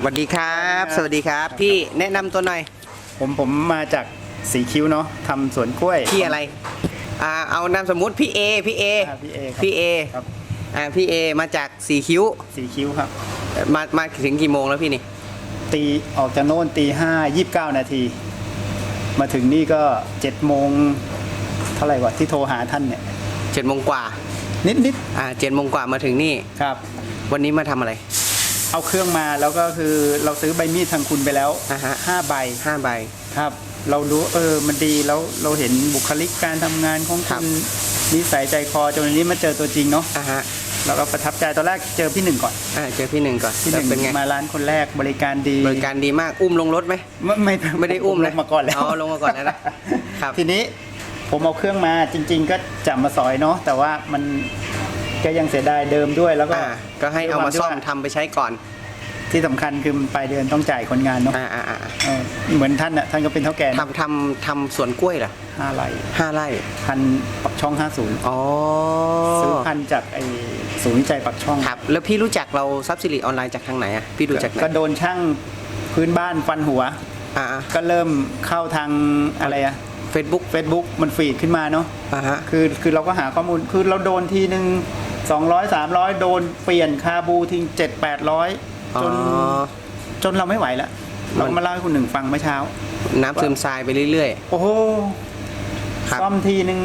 สวัสดีครับ สวัสดีครับ พี่แนะนำตัวหน่อยผมผมมาจากสีคิ้วเนาะทำสวนกล้วย พี่อะไรอ่าเอานามสมมุติพี่เอพี่เออ่าพี่เอครับพี่เอครับ อ่าพี่เอมาจากสีคิ้วสีคิ้วครับ มามาถึงกี่โมงแล้วพี่นี่ตีออกจากโน่นตีห้ายี่สิบเก้านาที มาถึงนี่ก็เจ็ดโมงเท่าไหร่วะที่โทรหาท่านเนี่ย เจ็ดโมงกว่านิดนิดอ่าเจ็ดโมงกว่ามาถึงนี่ ๆครับ วันนี้มาทำอะไร เอาเครื่องมาแล้วก็คือเราซื้อใบมีดทางคุณไปแล้วอ่าฮะ ห้าใบห้าใบ ครับ เรารู้เออมันดีแล้วเราเห็นบุคลิกการทำงานของครัคุบ ณนิสัยใจคอจนวันนี้มาเจอตัวจริงเนาะอ่าฮะเราก็ประทับใจตอนแรกเจอพี่หนึ่งก่อนอ่าเจอพี่หนึ่งก่อนพี่หนึ่งเป็นไงมาร้านคนแรกบริการดีบริการดีมากอุ้มลงรถไหม ไม่ไม่ไม่ได้อุ้มลนะงมาก่อนแล้วอ๋อลงมาก่อนแล้วนะครับ ทีนี้ผมเอาเครื่องมาจริง ๆ ก็จะมาสอยเนาะแต่ว่ามัน ก็ยังเสียดายเดิมด้วยแล้วก็ อ่าก็ให้เอามาซ่อมทำไปใช้ก่อนที่สำคัญคือมันปลายเดือนต้องจ่ายคนงานเนาะอ่าอ่าอ่าเออเหมือนท่านอะท่านก็เป็นเท่าแก่ทำทำทำสวนกล้วยเหรอห้าไร่ห้าไร่พันปักช่อง50อ๋อซื้อพันจากไอ้ศูนย์วิจัยปักช่องครับแล้วพี่รู้จักเราซับซิลิออนไลน์จากทางไหนอะพี่ดูจากไหนก็โดนช่างพื้นบ้านฟันหัว อ่าก็เริ่มเข้าทางอะไรอะ เฟซบุ๊ก Facebook มันฟีดขึ้นมาเนาะอ่าฮะ คือคือเราก็หาข้อมูลคือเราโดนทีหนึ่ง สองร้อยสามร้อยโดนเปลี่ยนคาบูทิ้งเจ็ดแปดร้อยจนอ๋อ จนเราไม่ไหวแล้วเราก็มาเล่าให้คุณหนึ่งฟังเมื่อเช้า น้ำซึมทรายไปเรื่อย โอ้โหครับ ซ่อมทีหนึ่ง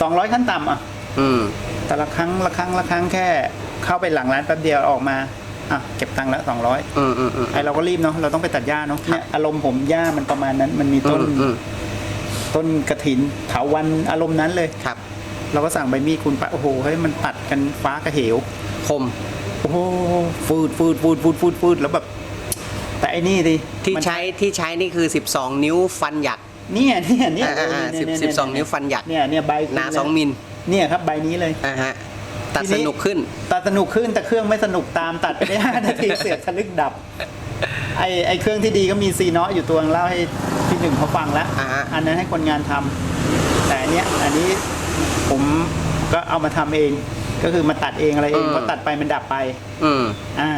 สองร้อยขั้นต่ำอะ ๆ อืม แต่ละครั้งละครั้งละครั้งแค่ เข้าไปหลังร้านแป๊บเดียวออกมา อะ เก็บตังค์ละสองร้อยอืมอืมอืม ไอเราก็รีบเนาะเราต้องไปตัดหญ้าเนาะเนี่ยอารมณ์ผมหญ้ามันประมาณนั้น มันมีต้นอืมอืม ต้นกระถินเถาวันอารมณ์นั้นเลย ครับ เราก็สั่งใบมีดคุณไปโอ้โหเฮ้ยมันตัดกันฟ้ากระเหวคมโอ้โหฟืดฟืดฟืดฟืดฟืดฟืดแล้วแบบแต่ไอ้นี่ดิที่มันใช้ที่ใช้นี่คือ 12 นิ้วฟันหยักเนี่ยเนี่ยเนี่ยอ่าอ่าเนี่ยสิบเนี่ยสิบสองนิ้วฟันหยักเนี่ยเนี่ยใบคุณหนาเลยสองมิลเนี่ยครับใบนี้เลย อ่าฮะตัดทีสนี้นุกขึ้น ตัดสนุกขึ้นแต่เครื่องไม่สนุกตามตัดไปได้ห้านาทีเสียบทะลึกดับ ไอไอเครื่องที่ดีก็มีซีเนาะอยู่ตัวนึงเล่าให้พี่หนึ่งเขาฟังแล้วอ่าฮะ อันนั้นให้คนงานทำแต่อันเนี้ยอันนี้ ผมก็เอามาทำเอง ก็คือมาตัดเองอะไรเองเพราะตัดไปมันดับไป อืมอ่า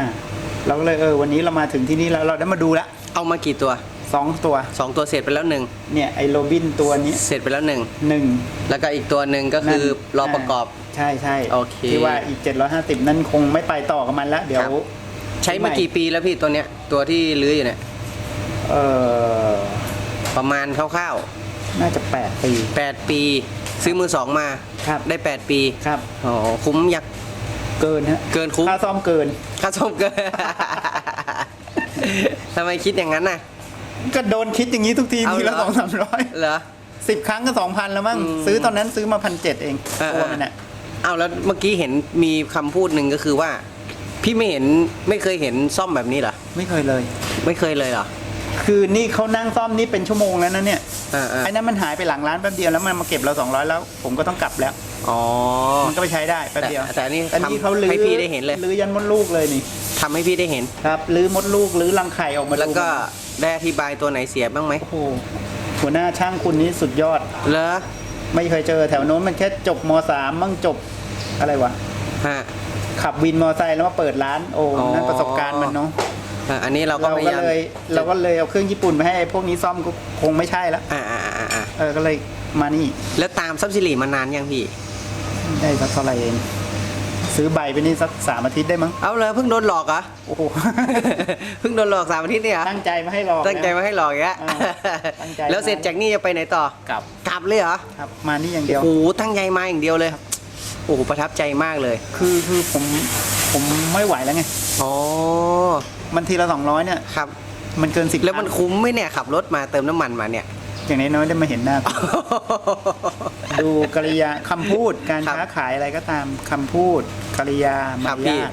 เราก็เลยเออวันนี้เรามาถึงที่นี่แล้วเราได้มาดูละเอามากี่ตัวสองตัวสองตัวเสร็จไปแล้วหนึ่งเนี่ยไอโรบินตัวนี้เสร็จไปแล้วหนึ่งหนึ่งแล้วก็อีกตัวหนึ่งก็คือนั่นรอประกอบใช่ใช่โอเคที่ว่าอีก 750 นั่นคงไม่ไปต่อกับมันแล้วเดี๋ยวครับใช้มากี่ปีแล้วพี่ตัวเนี้ย ตัวที่ลื้ออยู่เนี่ยเออประมาณคร่าวน่าจะ 8 ปีๆ8ปี ซื้อมือสองมาครับได้ 8 ปีครับอ๋อคุ้มยักเกินฮะเกินคุ้มค่าซ่อมเกินค่าส้มเกิน ทำไมคิดอย่างนั้นน่ะ ก็โดนคิดอย่างนี้ทุกทีเอาทีละเหรสอองสามร้อยเหรอ สิบครั้งก็สองพันแล้วมั้งอืมซื้อตอนนั้นซื้อมาพันเจ็ดเองเออ ตัวมันน่ะเอาแล้วเมื่อกี้เห็นมีคำพูดหนึ่งก็คือว่า พี่ไม่เห็นไม่เคยเห็นซ่อมแบบนี้เหรอ ไม่เคยเลย ไม่เคยเลยเหรอ คือนี่เขานั่งซ่อมนี่เป็นชั่วโมงแล้วนะเนี่ยอ่าอ่าไอ้นั้นมันหายไปหลังร้านแป๊บเดียวแล้วมันมาเก็บเราสองร้อยแล้ว ผมก็ต้องกลับแล้ว อ๋อมันก็ไปใช้ได้แป๊บเดียวแต่แต่อันนี้อันนี้ทำเขาลื้อให้พี่ได้เห็นเลยลื้อยันมดลูกเลยนี่ทำให้พี่ได้เห็น ครับลื้อมดลูกลื้อรังไข่ออกมาดูแล้วก็ได้อธิบายตัวไหนเสียบ้างไหมโอ้โหหัวหน้าช่างคุณนี้สุดยอด เหรอไม่เคยเจอแถวโน้นมันแค่จบมสามมั่งจบอะไรวะ ฮะ ขับวินมอไซค์แล้วมาเปิดร้านโอ้อ๋อนั่นประสบการณ์มันเนาะ อะอันนี้เราก็เราพยาก็ยามเลยเราก็เลยเอาเครื่องญี่ปุ่นมาให้ไอ้พวกนี้ซ่อมก็คงไม่ใช่แล้วอ่าอ่าอ่าอ่าเออก็เลยมานี่แล้วตามซับซิลีมานานยังพี่ ได้สักเท่าไหร่เองซื้อใบไปนี่สักสามอาทิตย์ได้มั้งเอาเลยเพิ่งโดนหลอกเหรอ โอ้โห เพิ่งโดนหลอกสามอาทิตย์เนี่ยเหรอตั้งใจมาให้รอตั้งใจมาให้หลอกอย่างเงี้ยเออตั้งใจ แล้วเสร็จจากนี่จะไปไหนต่อ กลับกลับเลยเหรอ ครับมานี่อย่างเดียว โอ้โหตั้งใจมาอย่างเดียวเลย โอ้โหประทับใจมากเลย คือคือผมผมไม่ไหวแล้วไง อ๋อ มันทีละสองร้อยเนี่ย ครับ มันเกินสิบแล้วมันคุ้มไหมเนี่ยขับรถมาเติมน้ำมันมาเนี่ย อย่างน้อยๆได้มาเห็นหน้าดูกริยาคำพูดการครับค้าขายอะไรก็ตามคำพูดกริยาคมารับรพี่ ยาท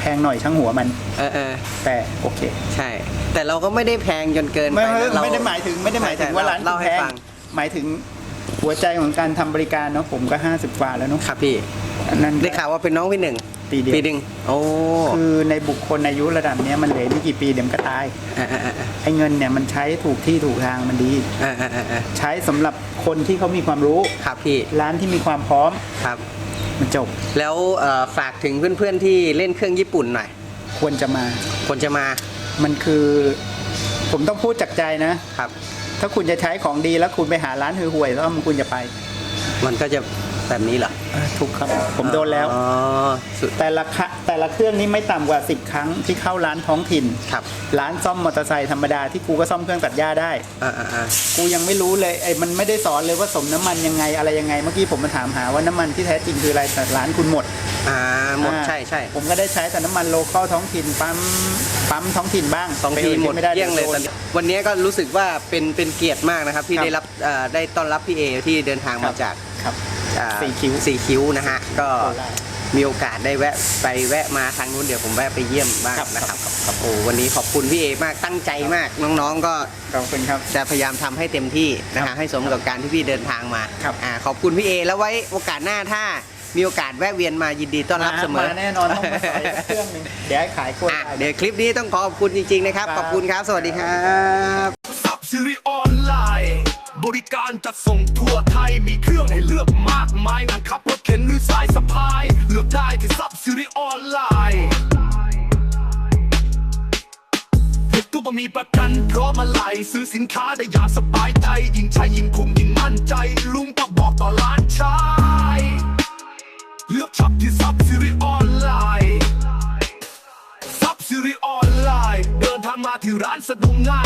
แพงหน่อยช่างหัวมัน เออเออแต่โอเค ใช่ แต่เราก็ไม่ได้แพงจนเกินไปไม่นะไม่เรา ไม่ได้หมายถึงไม่ได้หมายถึงใช่ว่าร้านเล่าคุณให้แพงฟัง หมายถึงหัวใจของการทำบริการเนาะผมก็ห้าสิบกว่าแล้วเนาะครับพี่ อันนั้นได้ข่าวว่าเป็นน้องพี่หนึ่งปีเดียวปีหนึ่งโอ้คือในบุคคลอายุระดับเนี้ยมันเหลือไม่กี่ปีเดี๋ยวมันก็ตายอ่าอ่าอ่าไอ้เงินเนี่ยมันใช้ถูกที่ถูกทางมันดีอ่าอ่าอ่าอ่าใช้สำหรับคนที่เขามีความรู้ครับพี่ร้านที่มีความพร้อมครับมันจบ แล้วเอ่อฝากถึงเพื่อนๆที่เล่นเครื่องญี่ปุ่นหน่อยควรจะมา ควรจะมา มันคือ ผมต้องพูดจากใจนะครับ ถ้าคุณจะใช้ของดีแล้วคุณไปหาร้านห่วยๆแล้วคุณจะไป มันก็จะ แบบนี้เหรอถูกครับผมโดนแล้วอ๋อสุดแต่ละคะแต่ละเครื่องนี้ไม่ต่ำกว่า 10 ครั้งที่เข้าร้านท้องถิ่นครับร้านซ่อมมอเตอร์ไซค์ธรรมดาที่กูก็ซ่อมเครื่องตัดหญ้าได้อ่าอ่าอ่ากูยังไม่รู้เลยไอ้มันไม่ได้สอนเลยว่าสมน้ำมันยังไงอะไรยังไงเมื่อกี้ผมมาถามหาว่าน้ำมันที่แท้จริงคืออะไรแต่ร้านคุณหมดอ่าหมดอ่าใช่ใช่ผมก็ได้ใช้แต่น้ำมันโลคอลท้องถิ่นปั๊มปั๊มท้องถิ่นบ้างสองทีไปหมดไม่ได้เกลี้ยงเลยโดตอนนนี้วันนี้ก็รู้สึกว่าเป็นเป็นเกียรติมากนะครับที่ครับได้รับเอ่อได้ต้อนรับพี่เอที่เดินทางมาจากครับ อ่าสี่คิ้ว สี่คิ้วนะฮะ ก็โคราชมีโอกาสได้แวะไปแวะมาทางนู้นเดี๋ยวผมแวะไปเยี่ยมบ้างครับ นะครับโอ้วันนี้ขอบคุณพี่เอมากตั้งใจมากน้องๆก็ขอบคุณครับ จะพยายามทำให้เต็มที่นะครัฮะบให้สมกับการที่พี่เดินทางมาครับ อ่าขอบคุณพี่เอแล้วไว้โอกาสหน้าถ้ามีโอกาสแวะเวียนมายินดีต้อนรับเสมอ มาแน่นอนต้องมาใส่เครื่องหนึงเดี๋ยวให้ขายกล้วยอะได้ เดี๋ยวคลิปนี้ต้องขอขอบคุณจริงๆนะครับ ครับ ขอบคุณครับ สวัสดีครับสับซิริออนไลน์ บริการจัดส่งทั่วไทยมีเครื่องให้เลือกมากมายนั่งขับรถเข็นหรือสายสะพาย เลือกได้ที่สับซิริออนไลน์ตัวบ่มีประกันพร้อมอะไรซื้อสินค้าได้อย่างสบายใจ ยิ่งใช้ยิ่งคุ้มยิ่งมั่นใจ ลุงก็บอกต่อร้านชายเลือกช็อปที่สับซิริออนไลน์ซับซิริออนไลน์เดินทางมาที่ร้านสะดวกง่าย